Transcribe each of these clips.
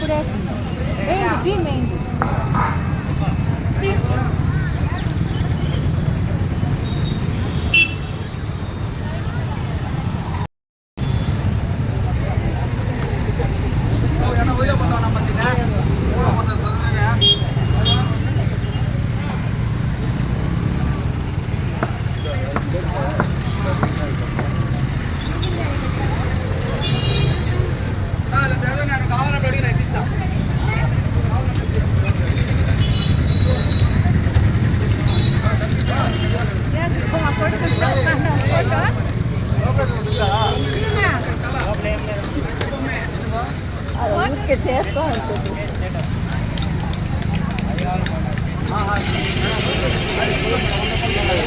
Por assim. vendo, vim, vende.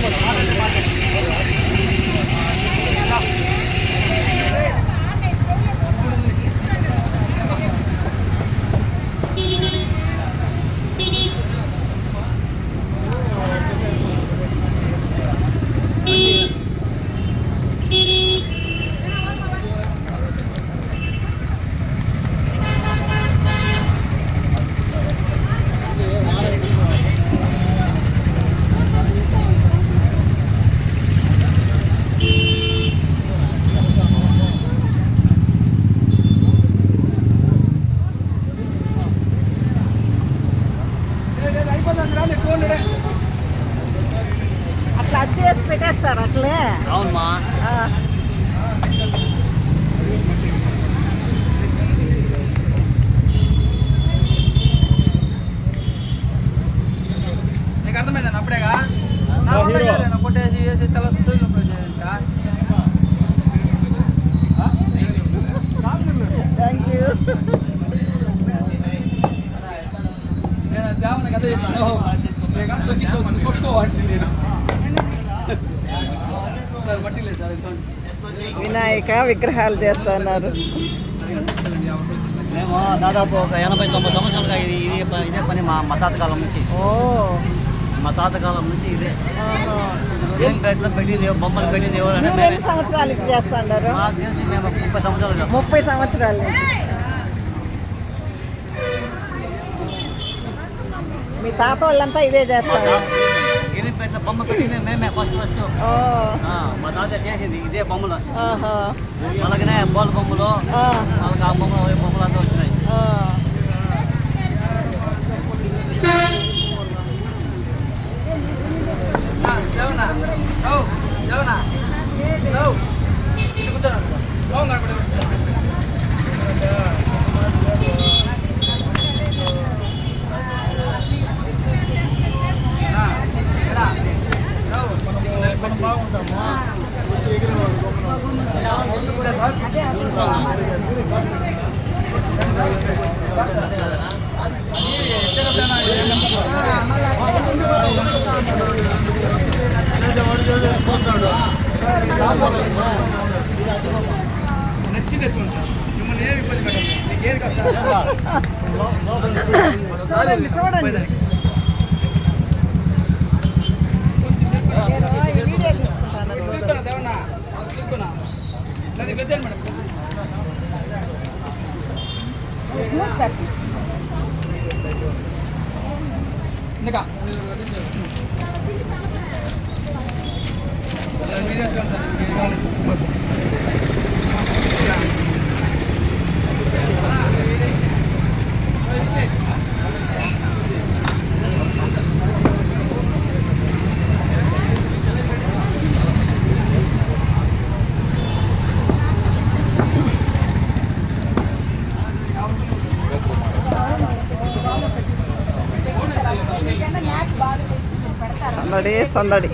¡Gracias! అవునమ్మా ఆ. నీకు అర్థమైందా అప్పుడేగా నా వల్ల కాదులే, కొట్టేసి వేసి తల తొలి నొప్పులు చేయంట. థ్యాంక్ యూ నేను అది దేవనికి అదే చెప్పాను నేను కాస్త తగ్గించవచ్చు కొట్టుకోవాలి నేను వినాయక విగ్రహాలు చేస్తున్నారు. మేము దాదాపు ఒక ఎనభై తొంభై సంవత్సరాలుగా ఇది ఇది ఇదే పని మా మా తాత కాలం నుంచి. ఓ. మా తాత కాలం నుంచి ఇదే. ఏం పెట్టిన పెట్టింది బొమ్మలు పెట్టింది ఎవరు. ఎన్ని సంవత్సరాల నుంచి చేస్తున్నారు తెలిసి మేము ముప్పై సంవత్సరాలు ముప్పై సంవత్సరాల నుంచి. మీ తాత వాళ్ళంతా ఇదే చేస్తారు. ఇది బొమ్మ పెట్టింది మేమే ఫస్ట్ ఫస్ట్ మా తాత చేసింది ఇదే బొమ్మలు. అలాగనే బోల బొమ్మలు వాళ్ళకి ఆ బొమ్మలు బొమ్మలు అంతా వచ్చినాయి. చూడండి చూడండి. నేను వీడియో తీసుకుంటాను. సందడి.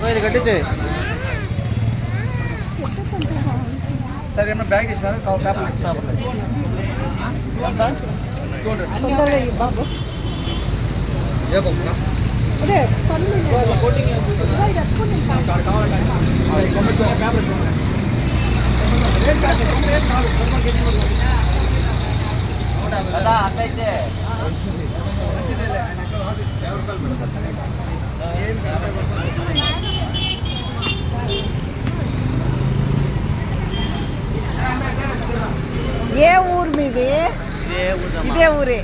సందడి ఇది కట్టించే. సార్ బ్యాగ్ కావాలి పేపర్ చూడండి బాబు. అదే పన్ను కాదు కావాలి కానీ ఈ బొమ్మ ఇచ్చుకో, పేపర్ ఏ ఊరు మీది? ఇదే ఊరే.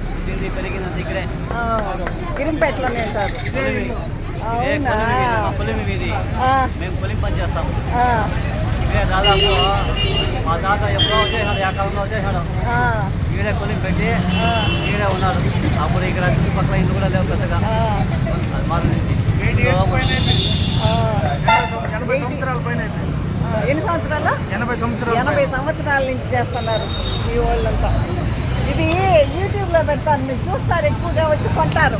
పెరిగినది ఇక్కడే. గిరింపేటలోనే సార్ అవునా? పొలిమి మేము పొలిం పని చేస్తాము. ఇక్కడే దాదాపు మా తాత ఎప్పుడో వచ్చేసాడు ఏ కాలంలో వచ్చేసాడు. ఆ, ఈడే కొలిం పెట్టి ఈడే ఉన్నాడు. అప్పుడు ఇక్కడ చుట్టుపక్కల ఇల్లు కూడా లేవు పెద్దగా. ఆ, అది మారింది ఆ. ఎనభై సంవత్సరాల పైన ఎన్ని సంవత్సరాలు? ఎనభై సంవత్సరాలు ఎనభై సంవత్సరాల నుంచి చేస్తున్నారు ఈ వాళ్ళంతా ఇది యూట్యూబ్లో పెడతాను మీరు చూస్తారు ఎక్కువగా వచ్చి కొంటారు.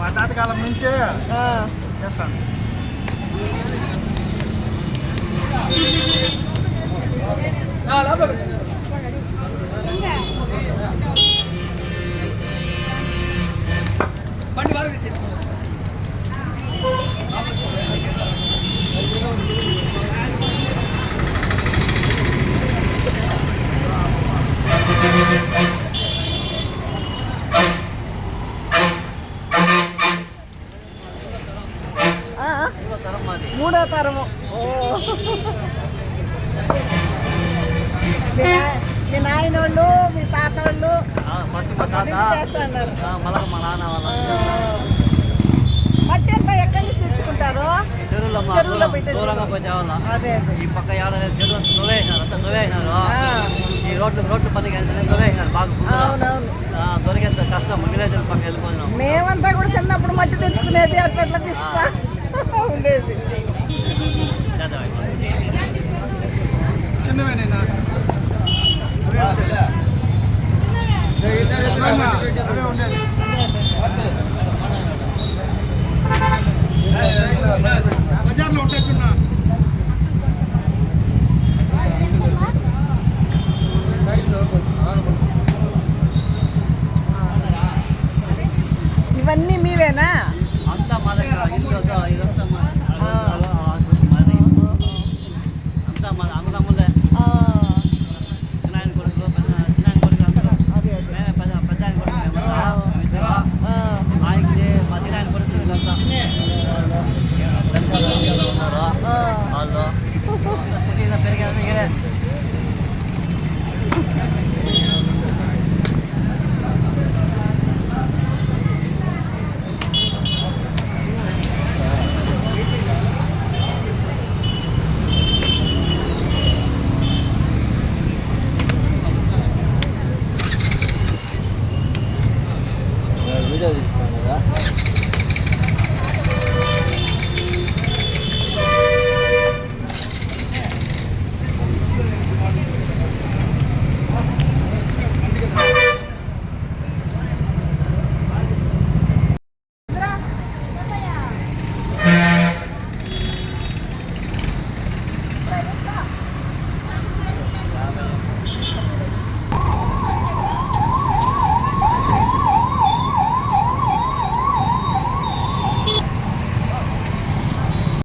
మా తాతకాలం నుంచే ఆ, చేస్తాను. நான் லாபம் మీ నాయ- మీ నాయనోళ్ళు మీ తాతోళ్ళు. ఆ, ఫస్ట్ మా తాత. మళ్ళా మా నాన్న వాళ్ళ మట్టి అంతా ఎక్కడి నుంచి తెచ్చుకుంటారు? చెరువులో మా చెరువులో. దూరంగా పోయి తేవాలా? ఈ పక్క చెరువు అంతా ఈ రోడ్లు రోడ్లు బాగా దొరికేంత కష్టం విలేజ్ పక్క వెళ్ళిపోయినాం. మేమంతా కూడా చిన్నప్పుడు మట్టి తెచ్చుకునేది అట్లా అట్లా పిస్తా ఉండేది. చేద్దాం. బజార్లో ఉంటాయి చిన్న ఇవన్నీ మీవేనా